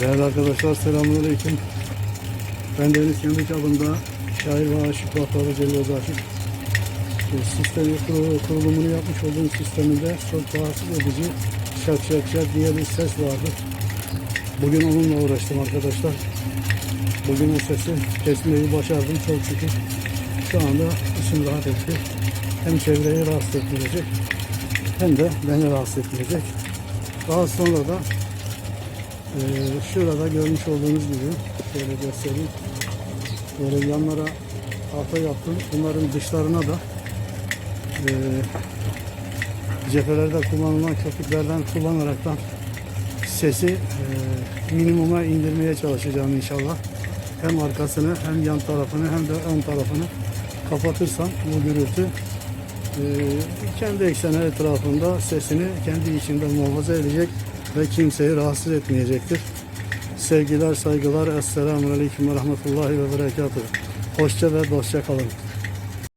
Değerli arkadaşlar selamünaleyküm. Ben Deniz kendi çapında şair ve aşık Bahtarı Celil. E, Sistemi kur- kurulumunu yapmış olduğum sisteminde çok rahatsız edici şak şak şak diye bir ses vardı. Bugün onunla uğraştım arkadaşlar. Bugün o sesi kesmeyi başardım çok şükür. Şu anda içim rahat etti. Hem çevreyi rahatsız etmeyecek hem de beni rahatsız etmeyecek. Daha sonra da ee, şurada görmüş olduğunuz gibi şöyle göstereyim. Böyle yanlara tahta yaptım. Bunların dışlarına da e, cephelerde kullanılan köpüklerden kullanaraktan sesi e, minimuma indirmeye çalışacağım inşallah. Hem arkasını hem yan tarafını hem de ön tarafını kapatırsam bu gürültü e, kendi ekseni etrafında sesini kendi içinde muhafaza edecek ve kimseyi rahatsız etmeyecektir. Sevgiler, saygılar, Esselamu Aleyküm ve Rahmetullahi ve Berekatuhu. Hoşça ve dostça kalın.